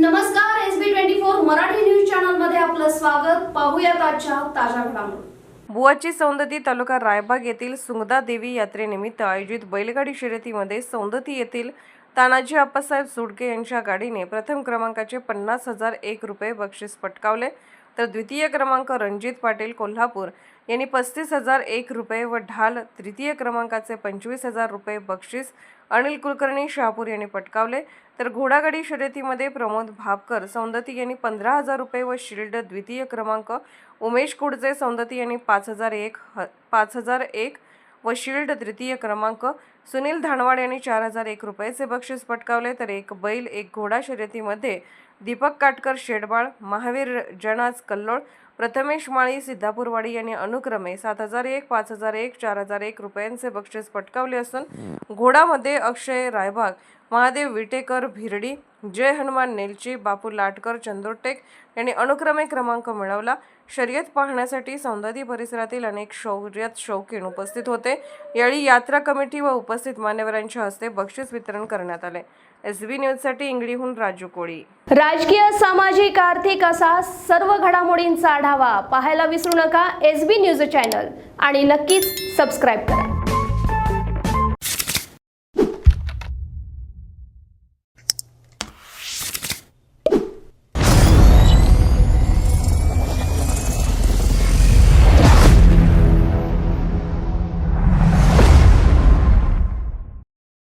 नमस्कार S B twenty four Marathi news चॅनलमध्ये आपलं स्वागत. पाहूयात आजच्या ताज्या घडामोडी. बुवाची सौंदती तालुका रायबाग येथील सुंगदा देवी यात्रेनिमित्त आयोजित बैलगाडी शर्यतीमध्ये सौंदती येथील तानाजी आप्पासाहेब सुडके यांच्या गाडीने प्रथम क्रमांकाचे पन्नास हजार एक रुपये बक्षीस पटकावले. तर द्वितीय क्रमांक रणजित पाटील कोल्हापूर. यांनी पस्तीस हजार एक रुपये व ढाल तृतीय क्रमांकाचे पंचवीस हजार रुपये बक्षीस अनिल कुलकर्णी शहापूर यांनी पटकावले. तर घोडागाडी शर्यतीमध्ये प्रमोद भापकर सौंदती यांनी पंधरा हजार रुपये व शिल्ड द्वितीय क्रमांक. उमेश कुडजे सौंदती यांनी पाच हजार एक ह पाच हजार एक व शिल्ड तृतीय क्रमांक सुनील धानवाड यांनी चार हजार एक रुपयाचे बक्षीस पटकावले तर एक बैल एक घोडा शर्यतीमध्ये दीपक काटकर शेडबाळ महावीर जनाज कल्लोळ प्रथमेश माळी सिद्धापूरवाडी यांनी अनुक्रमे सात हजार एक पाच हजार एक चार हजार एक रुपयांचे बक्षीस पटकावले असून घोडामध्ये अक्षय रायबाग महादेव विटेकर भिरडी जय हनुमान नेलची बापू लाटकर चंदोटेक यांनी अनुक्रमे क्रमांक मिळवला. शर्यत पाहण्यासाठी सौंदर्य परिसरातील अनेक शौर्यत शौकीन उपस्थित होते. यावेळी यात्रा कमिटी व उपस्थित मान्यवरांच्या हस्ते बक्षीस वितरण करण्यात आले. एस बी न्यूजसाठी इंगळीहून राजू कोळी. राजकीय सामाजिक आर्थिक असा सर्व घडामोडींचा आढावा पाहायला विसरू नका एस बी न्यूज चॅनल आणि नक्कीच सबस्क्राईब करा.